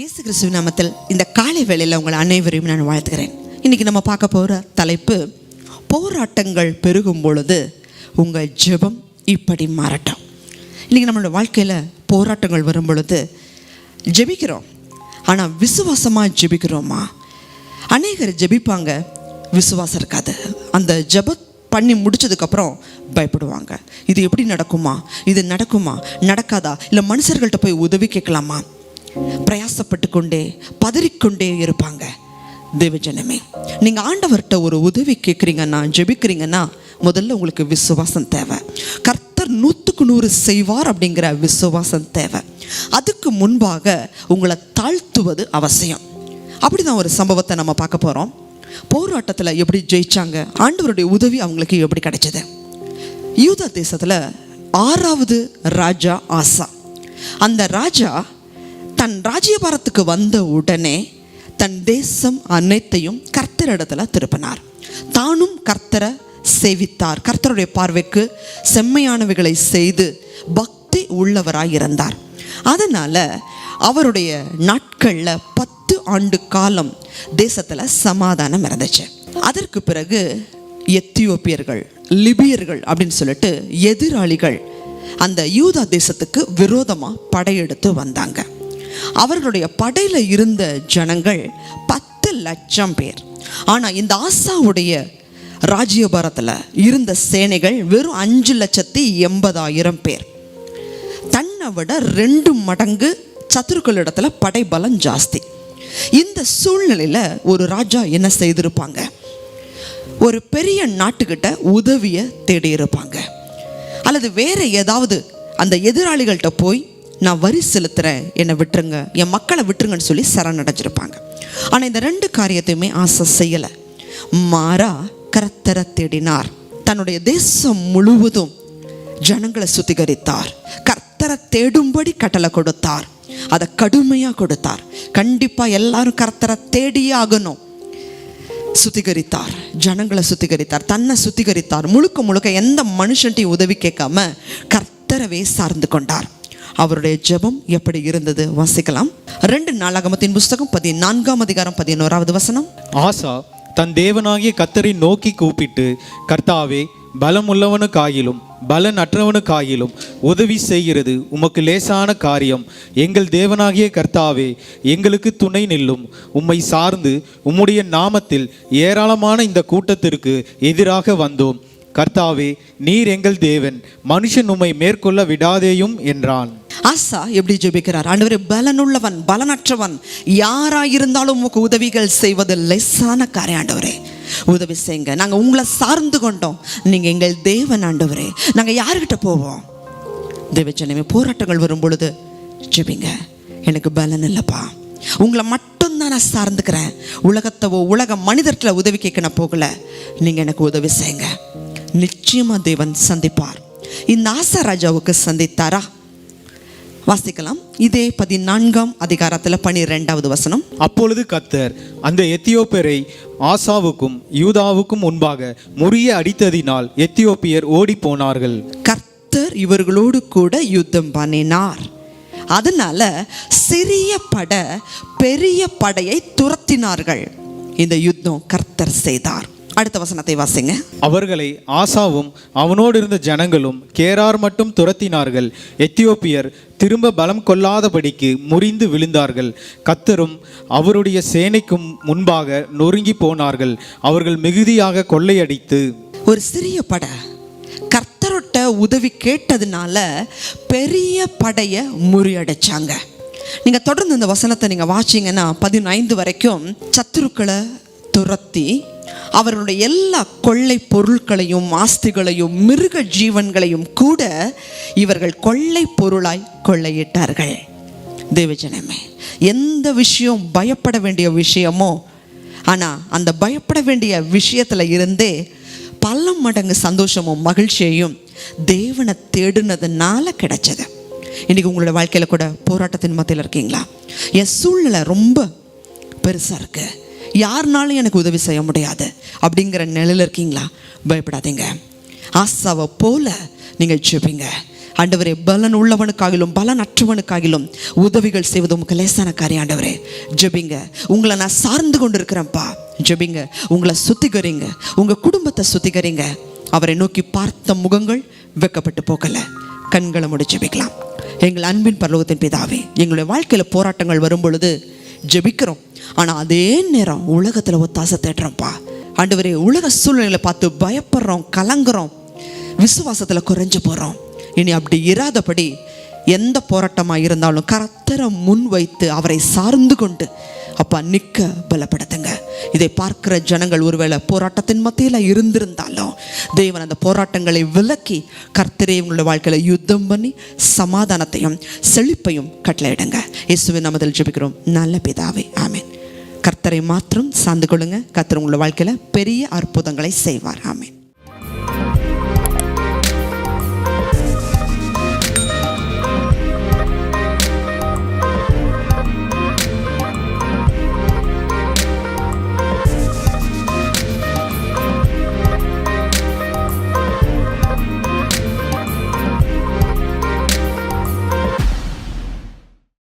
இயேசு கிறிஸ்துவ நாமத்தில் இந்த காலை வேளையில் உங்கள் அனைவரையும் நான் வாழ்த்துகிறேன். இன்னைக்கு நம்ம பார்க்க போகிற தலைப்பு போராட்டங்கள் பெருகும் பொழுது உங்கள் ஜெபம் இப்படி மாறட்டும். இன்னைக்கு நம்மளோட வாழ்க்கையில் போராட்டங்கள் வரும் பொழுது ஜெபிக்கிறோம். ஆனால் விசுவாசமாக ஜெபிக்கிறோமா? அநேகர் ஜெபிப்பாங்க விசுவாசம் இருக்காது. அந்த ஜெப பண்ணி முடிச்சதுக்கப்புறம் பயப்படுவாங்க. இது எப்படி நடக்குமா? இது நடக்குமா? நடக்காதா? இல்லை மனுஷர்கள்ட்ட போய் உதவி கேட்கலாமா? பிரயாசப்பட்டு கொண்டே பதறிக்கொண்டே இருப்பாங்க. தேவஜனமே நீங்கள் ஆண்டவர்கிட்ட ஒரு உதவி கேட்குறீங்கன்னா ஜெபிக்கிறீங்கன்னா முதல்ல உங்களுக்கு விசுவாசம் தேவை. கர்த்தர் நூற்றுக்கு நூறு செய்வார் அப்படிங்கிற விசுவாசம் தேவை. அதுக்கு முன்பாக உங்களை தாழ்த்துவது அவசியம். அப்படி தான் ஒரு சம்பவத்தை நம்ம பார்க்க போகிறோம் போராட்டத்தில் எப்படி ஜெயிச்சாங்க ஆண்டவருடைய உதவி அவங்களுக்கு எப்படி கிடைச்சது? யூத தேசத்தில் ஆறாவது ராஜா ஆசா. அந்த ராஜா தன் ராஜ்யபாரத்துக்கு வந்த உடனே தன் தேசம் அனைத்தையும் கர்த்தரிடத்துல திருப்பினார். தானும் கர்த்தரை சேவித்தார். கர்த்தருடைய பார்வைக்கு செம்மையானவைகளை செய்து பக்தி உள்ளவராய் இருந்தார். அதனால அவருடைய நாட்களில் பத்து ஆண்டு காலம் தேசத்தில் சமாதானம் இருந்துச்சு. அதற்கு பிறகு எத்தியோப்பியர்கள் லிபியர்கள் அப்படின்னு சொல்லிட்டு எதிராளிகள் அந்த யூதா தேசத்துக்கு விரோதமாக படையெடுத்து வந்தாங்க. அவர்களுடைய படையில் இருந்த ஜனங்கள் பத்து லட்சம் பேர். ஆனால் இந்த ஆசாவுடைய ராஜ்யபாரத்தில் இருந்த சேனைகள் வெறும் அஞ்சு லட்சத்தி எண்பதாயிரம் பேர். தன்னை விட ரெண்டு மடங்கு சத்துருக்களிடத்தில் படைபலம் ஜாஸ்தி. இந்த சூழ்நிலையில் ஒரு ராஜா என்ன செய்திருப்பாங்க? ஒரு பெரிய நாட்டுக்கிட்ட உதவியை தேடி இருப்பாங்க அல்லது வேற ஏதாவது அந்த எதிராளிகள்கிட்ட போய் நான் வரி செலுத்துகிறேன் என்னை விட்டுருங்க என் மக்களை விட்டுருங்கன்னு சொல்லி சரணடைஞ்சிருப்பாங்க ஆனால் இந்த ரெண்டு காரியத்தையுமே ஆசை செய்யலை. மாறா கர்த்தரை தேடினார். தன்னுடைய தேசம் முழுவதும் ஜனங்களை சுத்திகரித்தார். கர்த்தரை தேடும்படி கட்டளை கொடுத்தார். அதை கடுமையாக கொடுத்தார். கண்டிப்பாக எல்லாரும் கர்த்தரை தேடியே ஆகணும். சுத்திகரித்தார். ஜனங்களை சுத்திகரித்தார். தன்னை சுத்திகரித்தார். முழுக்க முழுக்க எந்த மனுஷன்ட்டையும் உதவி கேட்காம கர்த்தரவே சார்ந்து கொண்டார். அவருடைய ஜெபம் எப்படி இருந்தது? வாசிக்கலாம். ரெண்டு நாளாகமத்தின் புஸ்தகம் பதினான்காம் அதிகாரம் பதினோராவது வசனம். ஆசா தன் தேவனாகிய கத்தரை நோக்கி கூப்பிட்டு கர்த்தாவே பலமுள்ளவனுக்காயிலும் பலனற்றவனுக்காயிலும் உதவி செய்கிறது. உமக்கு லேசான காரியம். எங்கள் தேவனாகிய கர்த்தாவே எங்களுக்கு துணை நில்லும். உம்மை சார்ந்து உம்முடைய நாமத்தில் ஏராளமான இந்த கூட்டத்திற்கு எதிராக வந்தோம். கர்த்தாவே நீர் எங்கள் தேவன். மனுஷன் உம்மை மேற்கொள்ள விடாதேயும் என்றான். ஆசா எப்படி ஜெபிக்கிறார்? ஆண்டவரே பலனுள்ளவன் பலனற்றவன் யாராயிருந்தாலும் உங்களுக்கு உதவிகள் செய்வது லெஸ்ஸான காரியம் ஆண்டவரே. உதவி செய்யுங்க. நாங்கள் உங்களை சார்ந்து கொண்டோம். நீங்கள் எங்கள் தேவன் ஆண்டவரே. நாங்கள் யாருக்கிட்ட போவோம்? தேவச்சனமே போராட்டங்கள் வரும் பொழுது ஜெபிங்க. எனக்கு பலன் இல்லைப்பா. உங்களை மட்டும்தான் நான் சார்ந்துக்கிறேன். உலகத்தவோ உலக மனிதர்களை உதவி கேட்க நான் போகல. நீங்கள் எனக்கு உதவி செய்யுங்க. நிச்சயமாக தேவன் சந்திப்பார். இந்த ஆசா ராஜாவுக்கு சந்தித்தாரா? வாசிக்கலாம். இதே பதினான்காம் அதிகாரத்தில் பனிரெண்டாவது வசனம். அப்பொழுது கத்தர் அந்த எத்தியோப்பியரை ஆசாவுக்கும் யூதாவுக்கும் முன்பாக முறிய அடித்ததினால் எத்தியோப்பியர் ஓடிப் போனார்கள் கர்த்தர் இவர்களோடு கூட யுத்தம் பண்ணினார். அதனால சிறிய பட பெரிய படையை துரத்தினார்கள். இந்த யுத்தம் கர்த்தர் செய்தார். அடுத்த வசனத்தை வாசிங்க. அவர்களை ஆசாவும் அவனோடு இருந்த ஜனங்களும் கேரார் மட்டும் துரத்தினார்கள். எத்தியோப்பியர் திரும்ப பலம் கொள்ளாதபடிக்கு முறிந்து விழுந்தார்கள். கத்தரும் அவருடைய சேனைக்கும் முன்பாக நொறுங்கி போனார்கள். அவர்கள் மிகுதியாக கொள்ளையடித்து ஒரு சிறிய படை. கர்த்தரோட்ட உதவி கேட்டதுனால பெரிய படையை முறியடைச்சாங்க. நீங்கள் தொடர்ந்து இந்த வசனத்தை நீங்கள் வாசிங்கன்னா பதினைந்து வரைக்கும் சத்துருக்களை துரத்தி அவர்களுடைய எல்லா கொள்ளை பொருட்களையும் ஆஸ்திகளையும் மிருக ஜீவன்களையும் கூட இவர்கள் கொள்ளை பொருளாய் கொள்ளையிட்டார்கள். தேவஜனமே எந்த விஷயம் பயப்பட வேண்டிய விஷயமோ ஆனால் அந்த பயப்பட வேண்டிய விஷயத்தில் இருந்தே பல மடங்கு சந்தோஷமும் மகிழ்ச்சியையும் தேவனை தேடுனதுனால கிடைச்சது. இன்றைக்கி உங்களோட வாழ்க்கையில் கூட போராட்டத்தின் மத்தியில் இருக்கீங்களா? என் சூழ்நிலை ரொம்ப பெருசாக இருக்குது யாருனாலும் எனக்கு உதவி செய்ய முடியாது. அப்படிங்கிற நிலையில் இருக்கீங்களா? பயப்படாதீங்க. ஆசாவை போல நீங்கள் ஜெபிங்க. ஆண்டவரே பலன் உள்ளவனுக்காகிலும் பலன் அற்றவனுக்காகிலும் உதவிகள் செய்வது உமக்கு லேசான காரியம் ஆண்டவரே. ஜெபிங்க. உங்களை நான் சார்ந்து கொண்டு இருக்கிறேன்ப்பா ஜெபிங்க. உங்களை சுத்திகரிங்க. உங்க குடும்பத்தை சுத்திகரிங்க. அவரை நோக்கி பார்த்த முகங்கள் வெக்கப்பட்டு போகல. கண்களை முடி ஜெபிக்கலாம். எங்கள் அன்பின் பரலோகத்தின் பிதாவே எங்களுடைய வாழ்க்கையில் போராட்டங்கள் வரும் பொழுது ஜெபிக்கிறோம். ஆனால் அதே நேரம் உலகத்தில் ஒத்தாசை தேடுறோம்ப்பா. ஆண்டவரே உலக சூழ்நிலையில் பார்த்து பயப்படுறோம் கலங்குறோம் விசுவாசத்தில் குறைஞ்சு போகிறோம் இனி அப்படி இராதபடி எந்த போராட்டமாக இருந்தாலும் கரத்தரை முன் வைத்து அவரை சார்ந்து கொண்டு அப்பா நிற்க பலப்படுத்துங்க. இதை பார்க்கிற ஜனங்கள் ஒருவேளை போராட்டத்தின் மத்தியில் இருந்திருந்தாலும் தேவன் அந்த போராட்டங்களை விலக்கி கர்த்தரே உங்களுடைய வாழ்க்கையில் யுத்தம் பண்ணி சமாதானத்தையும் செழிப்பையும் கட்டளையிடுங்க. இயேசுவின் நமதில் ஜெபிக்கிறோம். நல்ல பிதாவை ஆமேன். கர்த்தரை மாத்திரம் சார்ந்து கொள்ளுங்க. கர்த்தர் உங்களுடைய வாழ்க்கையில் பெரிய அற்புதங்களை செய்வார். ஆமேன்.